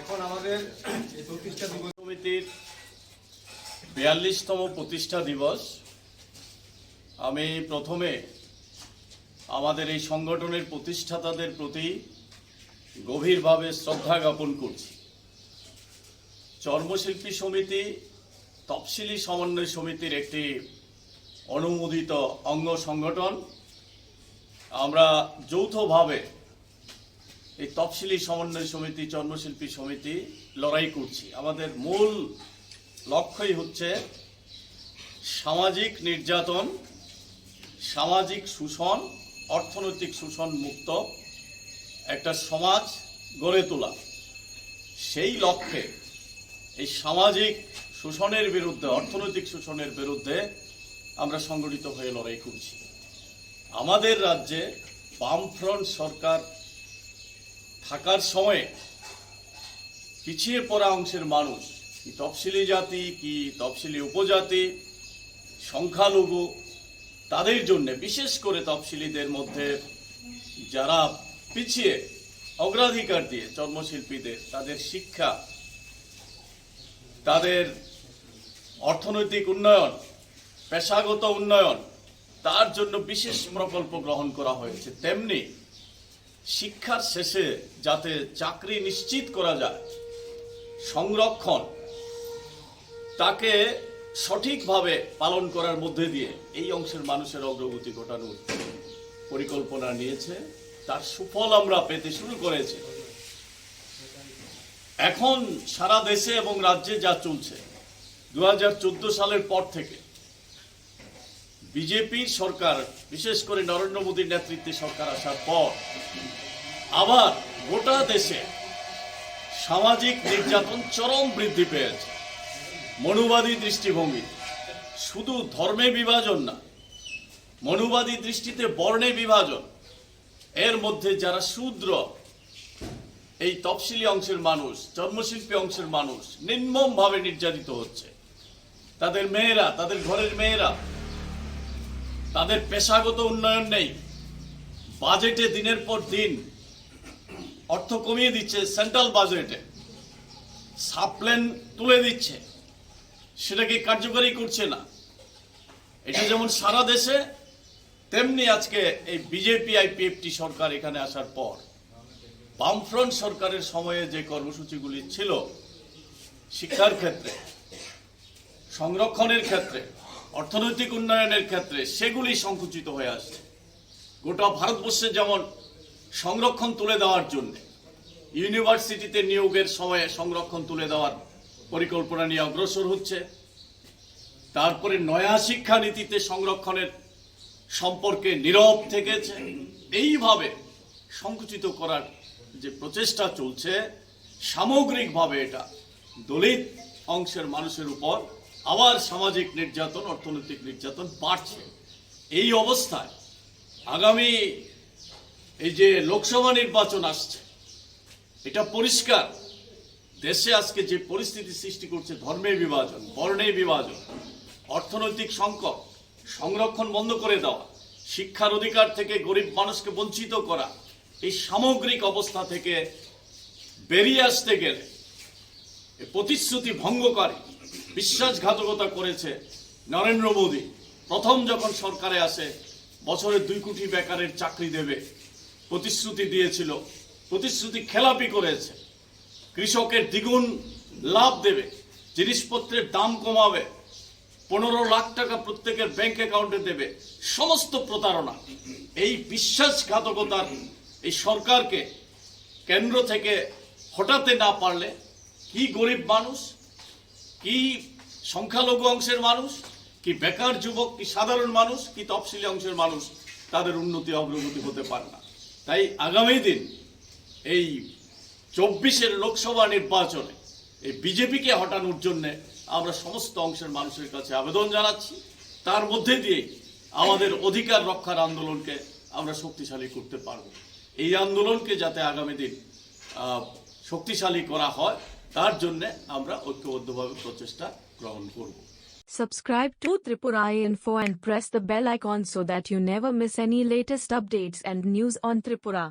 এখন আমাদের সমিতির বিয়াল্লিশতম প্রতিষ্ঠা দিবস। আমি প্রথমে আমাদের এই সংগঠনের প্রতিষ্ঠাতাদের প্রতি গভীরভাবে শ্রদ্ধা জ্ঞাপন করছি। চর্মশিল্পী সমিতি, তফসিলি সমন্বয় সমিতির একটি অনুমোদিত অঙ্গ সংগঠন আমরা যৌথভাবে এই তফসিলি সমন্বয় সমিতি, চর্মশিল্পী সমিতি লড়াই করছি। আমাদের মূল লক্ষ্যই হচ্ছে সামাজিক নির্যাতন, সামাজিক শোষণ, অর্থনৈতিক শোষণ মুক্ত একটা সমাজ গড়ে তোলা। সেই লক্ষ্যে এই সামাজিক শোষণের বিরুদ্ধে, অর্থনৈতিক শোষণের বিরুদ্ধে আমরা সংগঠিত হয়ে লড়াই করছি। আমাদের রাজ্যে বামফ্রন্ট সরকার থাকার সময়ে পিছিয়ে পড়া অংশের মানুষ কি তফসিলি জাতি, কি তফসিলি উপজাতি, সংখ্যালঘু, তাদের জন্য, বিশেষ করে তফসিলিদের মধ্যে যারা পিছিয়ে, অগ্রাধিকার দিয়ে চর্মশিল্পীদের, তাদের শিক্ষা, তাদের অর্থনৈতিক উন্নয়ন, পেশাগত উন্নয়ন তার জন্য বিশেষ প্রকল্প গ্রহণ করা হয়েছে। তেমনি শিক্ষার শেষে যাতে চাকরি নিশ্চিত করা যায়, সংরক্ষণ, তাকে সঠিকভাবে পালন করার মধ্যে দিয়ে এই অংশের মানুষের অগ্রগতি ঘটানোর পরিকল্পনা নিয়েছে। তার সুফল আমরা পেতে শুরু করেছি। এখন সারা দেশে এবং রাজ্যে যা চলছে দু হাজার চোদ্দ সালের পর থেকে বিজেপির সরকার, বিশেষ করে নরেন্দ্র মোদীর নেতৃত্বে সরকার আসার পর, আবার গোটা দেশে সামাজিক নির্যাতন চরম বৃদ্ধি পেয়েছে। মনুবাদী দৃষ্টিভঙ্গি। শুধু ধর্মে বিভাজন না, মনুবাদী দৃষ্টিতে বর্ণে বিভাজন। এর মধ্যে যারা শূদ্র, এই তফসিলি অংশের মানুষ, জন্মশিল্পী অংশের মানুষ নির্মমভাবে নির্যাতিত হচ্ছে। তাদের মেয়েরা, তাদের ঘরের মেয়েরা তাদের পেশাগত উন্নয়ন নেই। বাজেটে দিনের পর দিন অর্থ কমিয়ে দিচ্ছে সেন্ট্রাল বাজেটে। সাপ্লেন তুলে দিচ্ছে। সেটাকে কার্যকরী করছে না? এটা যেমন সারা দেশে, তেমনি আজকে এই বিজেপি, আইপিএফটি সরকার এখানে আসার পর, বামফ্রন্ট সরকারের সময়ে যে কর্মসূচিগুলি ছিল, শিক্ষার ক্ষেত্রে, সংরক্ষণের ক্ষেত্রে অর্থনৈতিক উন্নয়নের ক্ষেত্রে সেগুলি সংকুচিত হয়ে আসছে। গোটা ভারতবর্ষে যেমন সংরক্ষণ তুলে দেওয়ার জন্য, ইউনিভার্সিটিতে নিয়োগের সময়ে সংরক্ষণ তুলে দেওয়ার পরিকল্পনা নিয়ে অগ্রসর হচ্ছে, তারপরে নয়া শিক্ষানীতিতে সংরক্ষণের সম্পর্কে নীরব থেকেছে। এইভাবে সংকুচিত করার যে প্রচেষ্টা চলছে, সামগ্রিকভাবে এটা দলিত অংশের মানুষের উপর আবার সামাজিক নির্যাতন, অর্থনৈতিক নির্যাতন বাড়ছে। এই অবস্থায় আগামী এই যে লোকসভা নির্বাচন আসছে, এটা পরিষ্কার। দেশে আজকে যে পরিস্থিতি সৃষ্টি করছে, ধর্মের বিভাজন, বর্ণের বিভাজন, অর্থনৈতিক সংকট, সংরক্ষণ বন্ধ করে দেওয়া, শিক্ষার অধিকার থেকে গরিব মানুষকে বঞ্চিত করা, এই সামগ্রিক অবস্থা থেকে বেরিয়ে আসতে গেলে প্রতিশ্রুতি ভঙ্গকারী বিশ্বাসঘাতকতা করেছে নরেন্দ্র মোদী। প্রথম যখন সরকারে আসে, বছরে দুই কোটি বেকারের চাকরি দেবে, প্রতিশ্রুতি দিয়েছিল, প্রতিশ্রুতি খেলাপি করেছে। কৃষকের দ্বিগুণ লাভ দেবে, জিনিসপত্রের দাম কমাবে, পনেরো লাখ টাকা প্রত্যেকের ব্যাংক অ্যাকাউন্টে দেবে, সমস্ত প্রতারণা। এই বিশ্বাসঘাতকতার এই সরকারকে কেন্দ্র থেকে হটাতে না পারলে কি গরিব মানুষ কি সংখ্যালঘু অংশের মানুষ, কি বেকার যুবক, কি সাধারণ মানুষ, কি তফসিলি অংশের মানুষ, তাদের উন্নতি অগ্রগতি হতে পারে না। তাই আগামী দিন এই চব্বিশের লোকসভা নির্বাচনে এই বিজেপিকে হটানোর জন্য আমরা সমস্ত অংশের মানুষের কাছে আবেদন জানাচ্ছি। তার মধ্যে দিয়ে আমাদের অধিকার রক্ষার আন্দোলনকে আমরা শক্তিশালী করতে পারব। এই আন্দোলনকে যাতে আগামী দিন শক্তিশালী করা হয় তার জন্য আমরা ঐক্যবদ্ধভাবে প্রচেষ্টা গ্রহণ করব Subscribe to Tripura Info and press the bell icon so that you never miss any latest updates and news on Tripura.